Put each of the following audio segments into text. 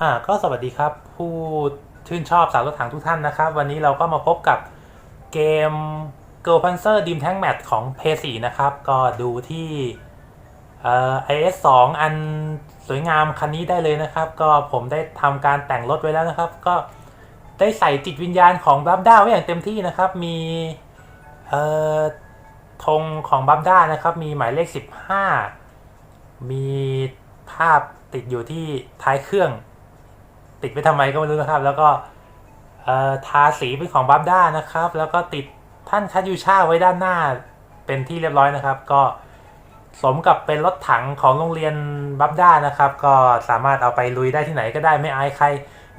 อ่าก็สวัสดีครับ ผู้ชื่นชอบสาวรถถังทุกท่านนะครับ วันนี้เราก็มาพบกับเกม Girl Panzer Dim Tank Match ของ PS4 นะครับ ก็ดูที่เอ่อ IS2 อันสวยงามคันนี้ได้เลยนะครับ ก็ผมได้ทำการแต่งรถไว้แล้วนะครับ ก็ได้ใส่จิตวิญญาณของบัมด้าไว้อย่างเต็มที่นะครับ มีเอ่อธงของบัมด้านะครับ มีหมายเลข 15 มีภาพติดอยู่ที่ท้ายเครื่อง ติดไปทำไมก็ไม่รู้นะครับ แล้วก็เอทาสีเป็นของบัมด้านะครับ แล้วก็ติดท่านคายูชาไว้ด้านหน้าเป็นที่เรียบร้อยนะครับ ก็สมกับเป็นรถถังของโรงเรียนบัมด้านะครับ ก็สามารถเอาไปลุยได้ที่ไหนก็ได้ไม่อายใคร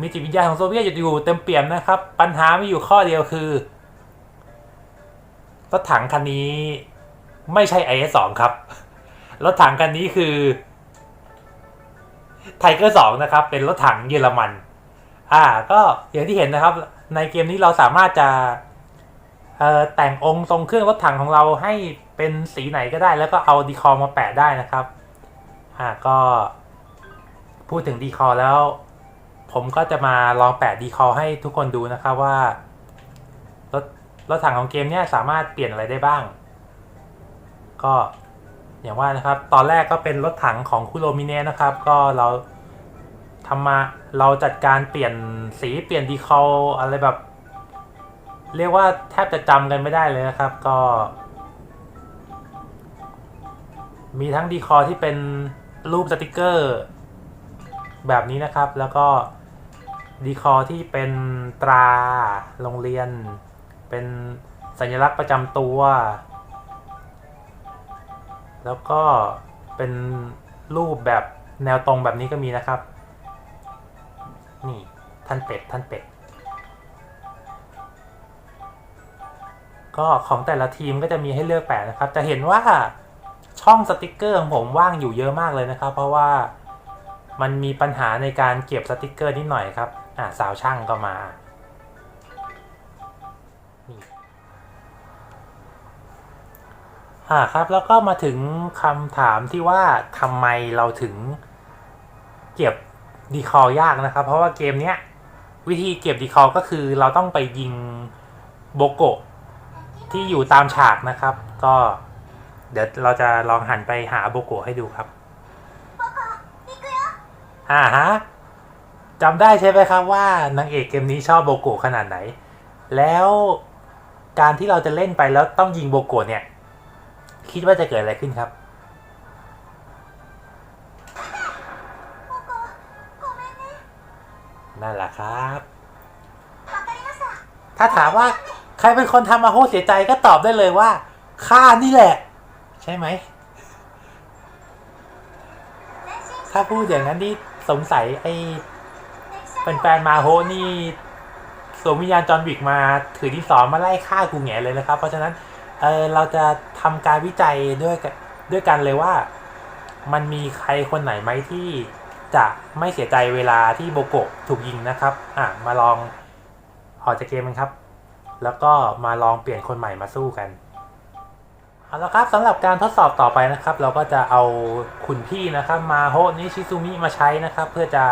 มีจิตวิญญาณของโซเวียตอยู่เต็มเปี่ยมนะครับ ปัญหามีอยู่ข้อเดียวคือรถถังคันนี้ไม่ใช่ IS-2 ครับ รถถังคันนี้คือ ไทเกอร์สองนะครับ เป็นรถถังเยอรมัน อ่า ก็อย่างที่เห็นนะครับ ในเกมนี้เราสามารถจะเออแต่งองค์ทรงเครื่องรถถังของเราให้เป็นสีไหนก็ได้ แล้วก็เอาดีคอมาแปะได้นะครับ อ่าก็พูดถึงดีคอแล้ว ผมก็จะมาลองแปะดีคอให้ทุกคนดูนะครับว่ารถรถถังของเกมเนี้ยสามารถเปลี่ยนอะไรได้บ้าง ก็ อย่างว่านะครับ ตอนแรกก็เป็นรถถังของคุโรมิเนะนะครับ ก็เราทำมาเราจัดการเปลี่ยนสีเปลี่ยนดีคอลอะไรแบบ เรียกว่าแทบจะจำกันไม่ได้เลยนะครับ ก็ มีทั้งดีคอที่เป็นรูปสติกเกอร์ แบบนี้นะครับ แล้วก็ดีคอที่เป็นตราโรงเรียน เป็นสัญลักษณ์ประจำตัว แล้วก็เป็นรูปแบบแนวตรงแบบนี้ก็มีนะครับ นี่ท่านเป็ดท่านเป็ด ก็ของแต่ละทีมก็จะมีให้เลือกแปะนะครับ จะเห็นว่าช่องสติกเกอร์ของผมว่างอยู่เยอะมากเลยนะครับ เพราะว่ามันมีปัญหาในการเก็บสติกเกอร์นิดหน่อยครับ อ่าสาวช่างก็มา อ่าครับแล้วก็มาถึงคำถามที่ว่าทำไมเราถึงเก็บดีคอลยากนะครับ เพราะว่าเกมเนี้ยวิธีเก็บดีคอลก็คือเราต้องไปยิงโบโกะที่อยู่ตามฉากนะครับ ก็เดี๋ยวเราจะลองหันไปหาโบโกะให้ดูครับอ่าฮะจำได้ใช่ไหมครับว่านางเอกเกมนี้ชอบโบโกะขนาดไหน แล้วการที่เราจะเล่นไปแล้วต้องยิงโบโกะเนี่ย คิดว่าจะเกิดอะไรขึ้นครับนั่นแหละครับ ถ้าถามว่าใครเป็นคนทำมาโฮเสียใจก็ตอบได้เลยว่าข้านี่แหละ ใช่ไหม ถ้าพูดอย่างนั้นนี่สงสัยไอ้เป็นแฟนๆมาโฮนี่สวมวิญญาณจอห์นวิกมาถือที่สอนมาไล่ฆ่ากูแง่เลยนะครับ เพราะฉะนั้น เออเราจะทำการวิจัยด้วยด้วยกันเลยว่า มันมีใครคนไหนไหมที่จะไม่เสียใจเวลาที่โบโกะถูกยิงนะครับ อะ มาลองออกจากเกมกันครับ แล้วก็มาลองเปลี่ยนคนใหม่มาสู้กัน เอาละครับสำหรับการทดสอบต่อไปนะครับ เราก็จะเอาคุณพี่นะครับมาโฮนิชิซุมิมาใช้นะครับ เพื่อจะ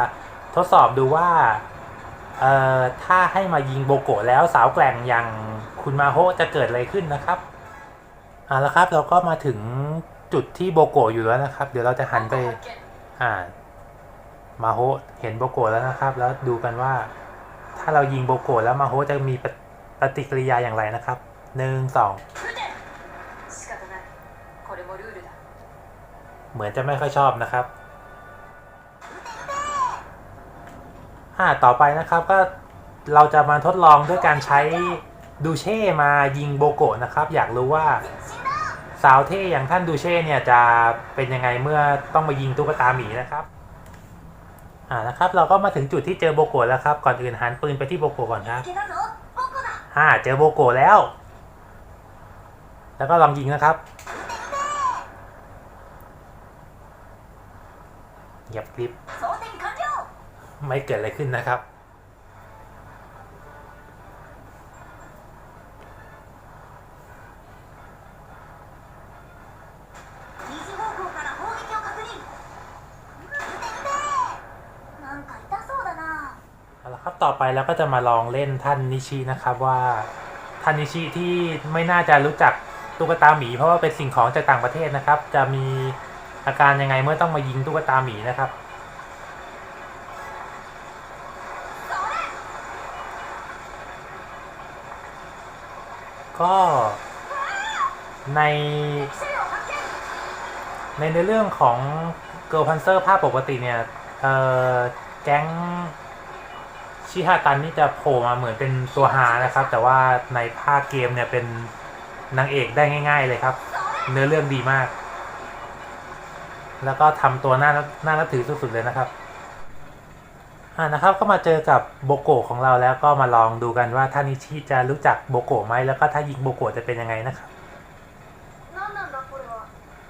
ทดสอบดูว่าเอ่อถ้าให้มายิงโบโกะแล้วสาวแกร่งอย่างคุณมาโฮจะเกิดอะไรขึ้นนะครับ อ่าแล้วครับเราก็มาถึงจุดที่โบโกอยู่แล้วนะครับ เดี๋ยวเราจะหันไปอ่ามาโฮเห็นโบโกแล้วนะครับ แล้วดูกันว่า ถ้าเรายิงโบโกแล้วมาโฮจะมีปฏิกิริยาอย่างไรนะครับหนึ่งสองเหมือนจะไม่ค่อยชอบนะครับอ่าต่อไปนะครับก็เราจะมาทดลองด้วยการใช้ดูเช่มายิงโบโกนะครับ อยากรู้ว่าาวเท่อย่างท่านดูเช่เนี่ยจะเป็นยังไงเมื่อต้องมายิงตุ๊กตาหมีนะครับอ่านะครับ เราก็มาถึงจุดที่เจอโบโกะแล้วครับ ก่อนอื่นหันปืนไปที่โบโกะก่อนครับอ่าเจอโบโกะแล้ว แล้วก็ลองยิงนะครับเหยียบคลิปไม่เกิดอะไรขึ้นนะครับ เราก็จะมาลองเล่นท่านนิชินะครับว่าท่านนิชิที่ไม่น่าจะรู้จักตุ๊กตาหมี เพราะว่าเป็นสิ่งของจากต่างประเทศนะครับ จะมีอาการยังไงเมื่อต้องมายิงตุ๊กตาหมีนะครับก็ใน ในในเรื่องของ Girl Panzer ภาพปกติเนี่ย เอ่อ แก๊ง ชิฮาตันนี่จะโผล่มาเหมือนเป็นตัวฮานะครับ แต่ว่าในภาคเกมเนี่ยเป็นนางเอกได้ง่าย ๆ เลยครับ เนื้อเรื่องดีมาก แล้วก็ทำตัวหน้าหน้านับถือสุดๆเลยนะครับอ่านะครับก็มาเจอกับโบโกของเราแล้วก็มาลองดูกันว่าท่านิชิจะรู้จักโบโกไหมแล้วก็ถ้ายิงโบโกจะเป็นยังไงนะครับ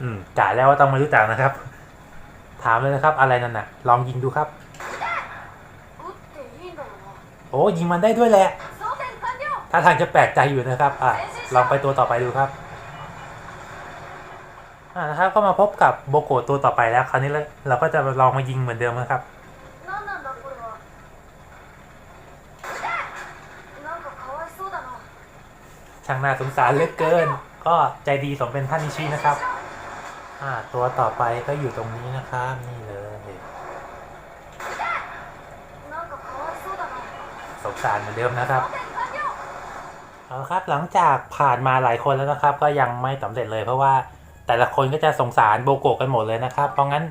อืมกะแล้วว่าต้องมารู้จักนะครับ ถามเลยนะครับ อะไรนั่นน่ะ ลองยิงดูครับ โอ้ยิงมันได้ด้วยแหละ ถ้าทางจะแปลกใจอยู่นะครับ อะลองไปตัวต่อไปดูครับอ่านะครับก็มาพบกับโบโกตัวต่อไปแล้ว คราวนี้เราก็จะลองมายิงเหมือนเดิมนะครับช่างน่าสงสารเหลือเกิน ก็ใจดีสมเป็นท่านนิชินะครับ อ่า ตัวต่อไปก็อยู่ตรงนี้นะครับ นี่เลย งสารเหมือนเดิมนะครับเอาครับหลังจากผ่านมาหลายคนแล้วนะครับ ก็ยังไม่สำเร็จเลย เพราะว่าแต่ละคนก็จะสงสารโบโกกันหมดเลยนะครับ เพราะงั้น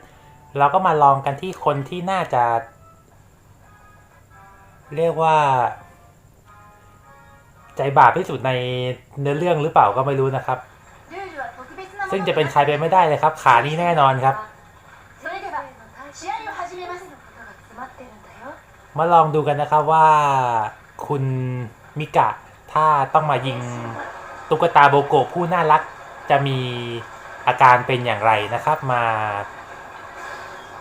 เราก็มาลองกันที่คนที่น่าจะ เรียกว่า ใจบาปที่สุดในเนื้อเรื่องหรือเปล่าก็ไม่รู้นะครับ ซึ่งจะเป็นใครไปไม่ได้เลยครับ ขานี้แน่นอนครับ มาลองดูกันนะครับว่าคุณมิกะถ้าต้องมายิงตุ๊กตาโบโกผู้น่ารักจะมีอาการเป็นอย่างไรนะครับมา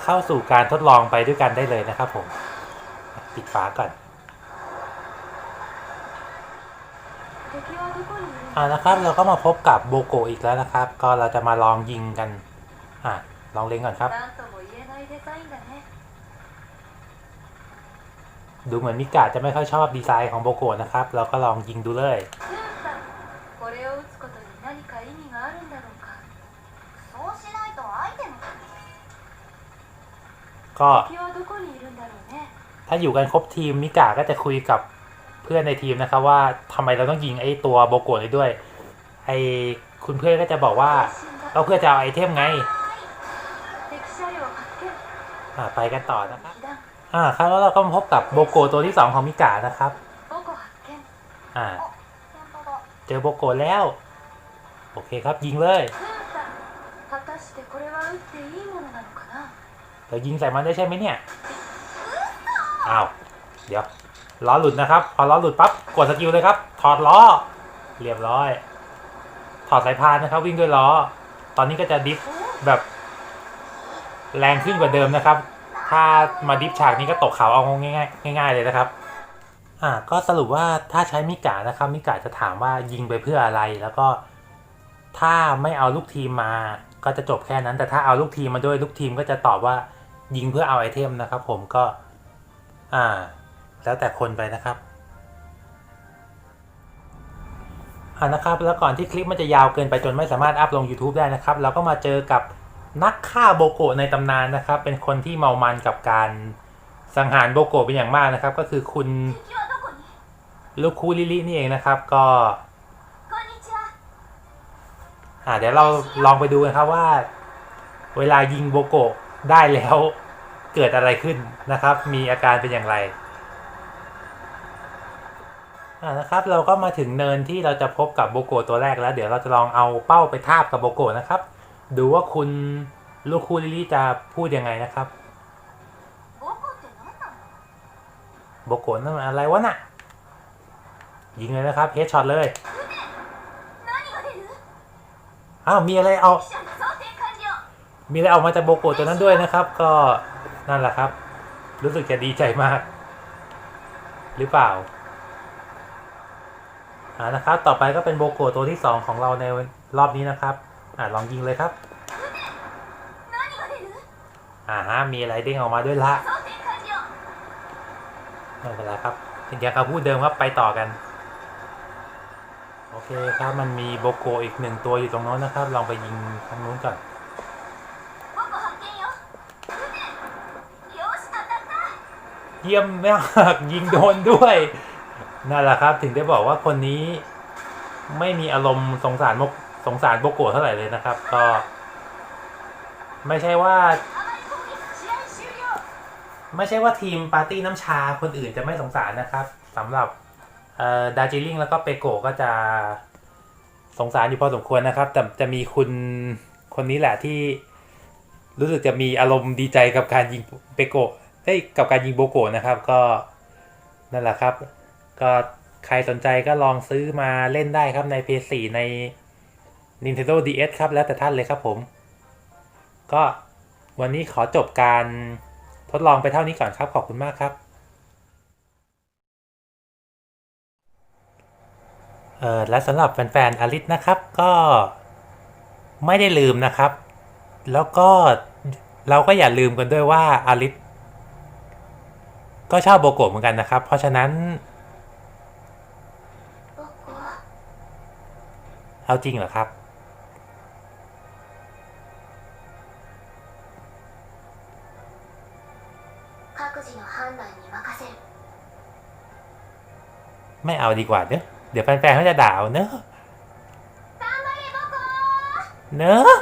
เข้าสู่การทดลองไปด้วยกันได้เลยนะครับผม ปิดฟ้าก่อนอ่านะครับเราก็มาพบกับโบโกอีกแล้วนะครับ ก็เราจะมาลองยิงกันอ่าลองเล็งก่อนครับ ดูเหมือนมิกาจะไม่ค่อยชอบดีไซน์ของโบโกะนะครับ เราก็ลองยิงดูเลย ก็ถ้าอยู่กันครบทีมมิกาก็จะคุยกับเพื่อนในทีมนะครับว่าทำไมเราต้องยิงไอ้ตัวโบโกะนี้ด้วย ไอ้คุณเพื่อนก็จะบอกว่าเราเพื่อจะเอาไอเทมไงไปกันต่อนะครับ อ่าครับแล้วเราก็มาพบกับโบโกตัวที่สองของมิกานะครับ อ่า เจอโบโกแล้ว โอเคครับยิงเลยเรายิงใส่มันได้ใช่ไหมเนี่ย อ้าว เดี๋ยว ล้อหลุดนะครับ พอล้อหลุดปั๊บ กดสกิลเลยครับ ถอดล้อ เรียบร้อย ถอดสายพานนะครับ วิ่งด้วยล้อ ตอนนี้ก็จะดิฟแบบแรงขึ้นกว่าเดิมนะครับ ถ้ามาดิฟฉากนี้ก็ตกเขาเอาง่ายๆง่าย ๆ เลยนะครับ อ่าก็สรุปว่าถ้าใช้มิกานะครับมิกาจะถามว่ายิงไปเพื่ออะไรแล้วก็ ถ้าไม่เอาลูกทีมมา ก็จะจบแค่นั้น แต่ถ้าเอาลูกทีมมาด้วยลูกทีมก็จะตอบว่ายิงเพื่อเอาไอเทมนะครับ ผมก็ อ่า แล้วแต่คนไปนะครับอ่านะครับ แล้วก่อนที่คลิปมันจะยาวเกินไปจนไม่สามารถอัพลง YouTube ได้นะครับ เราก็มาเจอกับ นักฆ่าโบโกในตำนานนะครับ เป็นคนที่เมามันกับการสังหารโบโกเป็นอย่างมากนะครับ ก็คือคุณลูกคูลิลินี่เองนะครับ ก็เดี๋ยวเราลองไปดูกันครับว่า เวลายิงโบโกได้แล้วเกิดอะไรขึ้นนะครับ มีอาการเป็นอย่างไรนะครับ เราก็มาถึงเนินที่เราจะพบกับโบโกตัวแรกแล้ว เดี๋ยวเราจะลองเอาเป้าไปทาบกับโบโกนะครับ ดูว่าคุณลูกคู่ลิลี่จะพูดยังไงนะครับโบโกนั่นอะไรวะน่ะ ยิงเลยนะครับเฮดช็อตเลย อ้าว มีอะไรเอา มีอะไรออกมาจากโบโกตัวนั้นด้วยนะครับ ก็นั่นแหละครับ รู้สึกจะดีใจมาก หรือเปล่าอ่านะครับ ต่อไปก็เป็นโบโกตัวที่ 2 ของเราในรอบนี้นะครับ อะลองยิงเลยครับอ่าฮะมีอะไรเด้งออกมาด้วยละไม่เป็นไรครับเดี๋ยวคำพูดเดิมครับไปต่อกัน โอเคครับมันมีโบโกอีกหนึ่งตัวอยู่ตรงโน้นนะครับ ลองไปยิงทางนู้นก่อนเยี่ยมมากยิงโดนด้วยนั่นแหละครับ ถึงได้บอกว่าคนนี้ไม่มีอารมณ์สงสารโม สงสารโบโกะเท่าไหร่เลยนะครับ ก็ ไม่ใช่ว่า ไม่ใช่ว่าทีมปาร์ตี้น้ำชาคนอื่นจะไม่สงสารนะครับสำหรับดาจิลิงแล้วก็เปโกก็จะสงสารอยู่พอสมควรนะครับ แต่จะมีคุณคนนี้แหละที่รู้สึกจะมีอารมณ์ดีใจกับการยิงเปโกเอ้กับการยิงโบโกนะครับ ก็นั่นแหละครับ ก็ใครสนใจก็ลองซื้อมาเล่นได้ครับใน PS4 ใน Nintendo DS ครับ แล้วแต่ท่านเลยครับผม ก็วันนี้ขอจบการทดลองไปเท่านี้ก่อนครับ ขอบคุณมากครับ เออและสำหรับแฟนๆอลิสนะครับ ก็ไม่ได้ลืมนะครับ แล้วก็เราก็อย่าลืมกันด้วยว่าอลิสก็ชอบโบโกะเหมือนกันนะครับ เพราะฉะนั้น僕はเอาจริงเหรอครับ ไม่เอาดีกว่าเนอะเดี๋ยวแฟนๆเขาจะด่าเนอะเนอะ